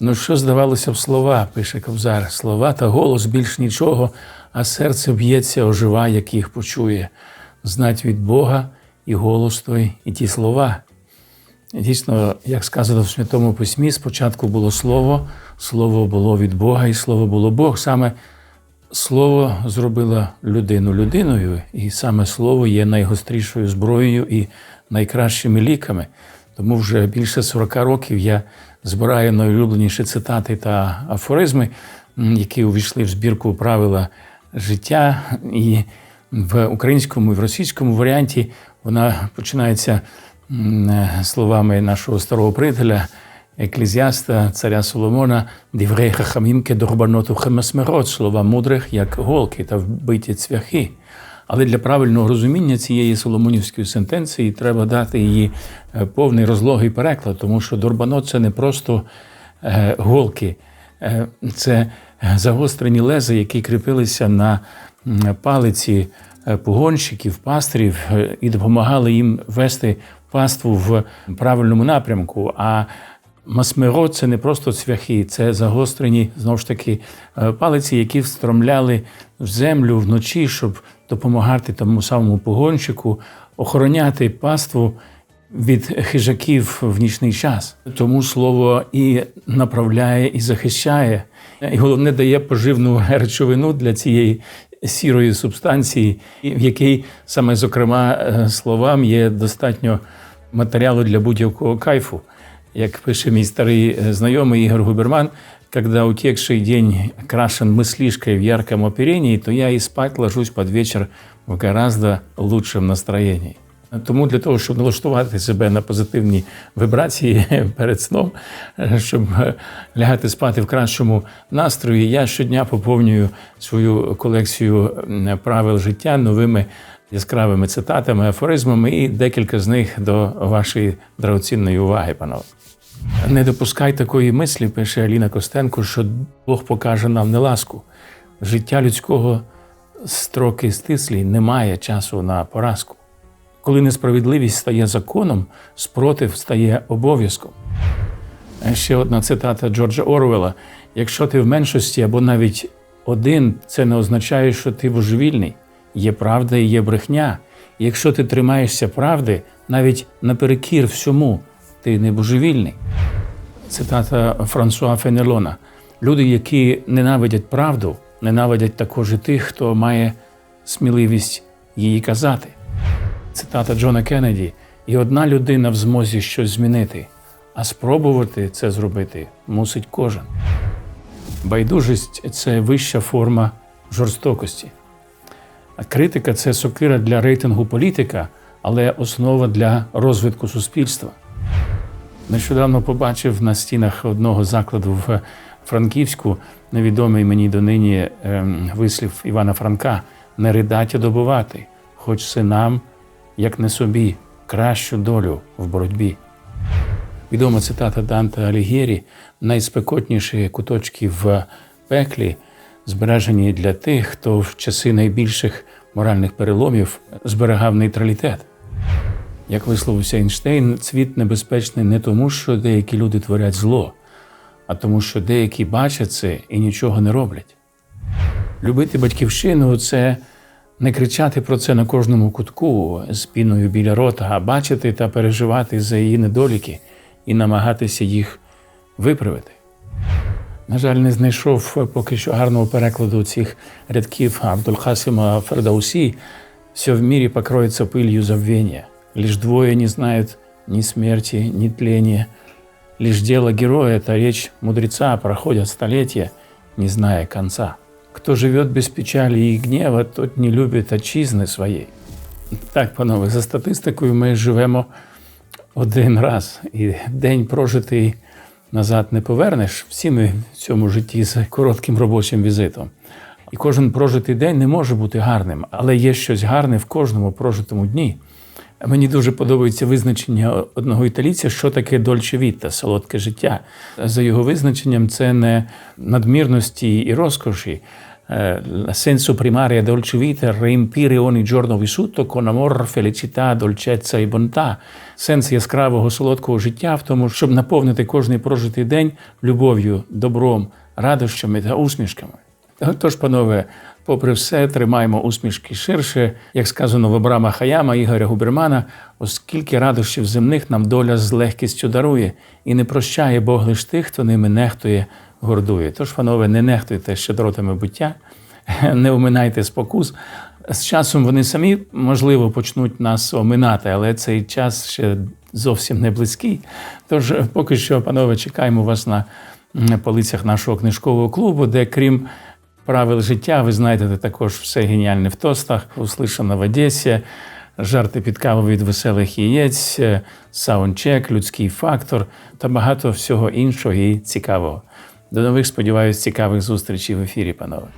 Ну, що здавалося б слова, пише Ковзар, слова та голос більш нічого, а серце б'ється, ожива, як їх почує. Знать від Бога і голос той, і ті слова. Дійсно, як сказано в Святому Письмі, спочатку було Слово, Слово було від Бога, і Слово було Бог. Саме Слово зробило людину людиною, і саме Слово є найгострішою зброєю і найкращими ліками. Тому вже більше 40 років я збираю найулюбленіші цитати та афоризми, які увійшли в збірку правила життя. І в українському і в російському варіанті вона починається словами нашого старого приятеля, еклезіаста, царя Соломона, діврей хахамім кедорбаноту хемесмерот, слова мудрих, як голки та вбиті цвяхи. Але для правильного розуміння цієї соломонівської сентенції треба дати її е, повний розлогий переклад, тому що дорбанот це не просто е, голки, е, це загострені лези, які кріпилися на палиці погонщиків, пастирів е, і допомагали їм вести паству в правильному напрямку. А Масмеро це не просто цвяхи, це загострені знову ж таки е, палиці, які встромляли в землю вночі, щоб допомагати тому самому погонщику охороняти паству від хижаків в нічний час. Тому слово і направляє, і захищає, і головне дає поживну речовину для цієї сірої субстанції, в якій саме зокрема е, словам є достатньо матеріалу для будь-якого кайфу. Як пише мій старий е, знайомий Ігор Губерман, когда утекший день крашен мыслишкой в ярком оперении, то я и спать ложусь под вечір в гораздо лучшем настроєнні. Тому для того, щоб налаштувати себе на позитивні вибрації перед сном, щоб е, лягати спати в кращому настрої, я щодня поповнюю свою колекцію правил життя новими яскравими цитатами, афоризмами, і декілька з них до вашої драгоцінної уваги, панове. Не допускай такої мислі, пише Аліна Костенко, що Бог покаже нам неласку. Життя людського строки стислі немає часу на поразку. Коли несправедливість стає законом, спротив стає обов'язком. Ще одна цитата Джорджа Орвела: якщо ти в меншості або навіть один, це не означає, що ти божевільний. Є правда і є брехня. Якщо ти тримаєшся правди, навіть наперекір всьому, ти не божевільний. Цитата Франсуа Фенелона: люди, які ненавидять правду, ненавидять також і тих, хто має сміливість її казати. Цитата Джона Кеннеді: і одна людина в змозі щось змінити, а спробувати це зробити мусить кожен. Байдужість це вища форма жорстокості. Критика це сокира для рейтингу політика, але основа для розвитку суспільства. Нещодавно побачив на стінах одного закладу в Франківську невідомий мені донині ем, вислів Івана Франка не ридать, а добувати, хоч синам, як не собі, кращу долю в боротьбі. Відома цитата Данте Алігєрі найспекотніші куточки в пеклі збережені для тих, хто в часи найбільших моральних переломів зберігав нейтралітет. Як висловився Ейнштейн, цвіт небезпечний не тому, що деякі люди творять зло, а тому, що деякі бачать це і нічого не роблять. Любити батьківщину це не кричати про це на кожному кутку з піною біля рота, а бачити та переживати за її недоліки і намагатися їх виправити. На жаль, не знайшов поки що гарного перекладу цих рядків Абдульхасима Фердаусі. Все в мире покроется пылью забвения. Лишь двое не знают ни смерти, ни тления. Лишь дело героя – это речь мудреца, проходят столетия, не зная конца. Кто живет без печали и гнева, тот не любит отчизни своєї. Так, панове, за статистикою ми живемо один раз, і день прожитий назад не повернеш. Всі ми в цьому житті з коротким робочим візитом. І кожен прожитий день не може бути гарним, але є щось гарне в кожному прожитому дні. Мені дуже подобається визначення одного італійця, що таке дольче віта, солодке життя. За його визначенням, це не надмірності і розкоші, eh, senso primaria dolce vita riempire ogni giorno vissuto con amor, felicità, dolcezza і бонта. Сенс яскравого солодкого життя в тому, щоб наповнити кожний прожитий день любов'ю, добром, радощами та усмішками. Тож, панове, попри все, тримаємо усмішки ширше, як сказано в Абрама Хаяма Ігоря Губермана, оскільки радощів земних нам доля з легкістю дарує, і не прощає Бог лиш тих, хто ними нехтує, гордує. Тож, панове, не нехтуйте щедротами буття, не оминайте спокус. З часом вони самі, можливо, почнуть нас оминати, але цей час ще зовсім не близький. Тож, поки що, панове, чекаємо вас на полицях нашого книжкового клубу, де крім правил життя, ви знайдете також все геніальне в тостах, услышано в Одесі, жарти під каву від веселих яєць, саундчек, людський фактор та багато всього іншого і цікавого. До нових, сподіваюсь, цікавих зустрічей в ефірі, панове.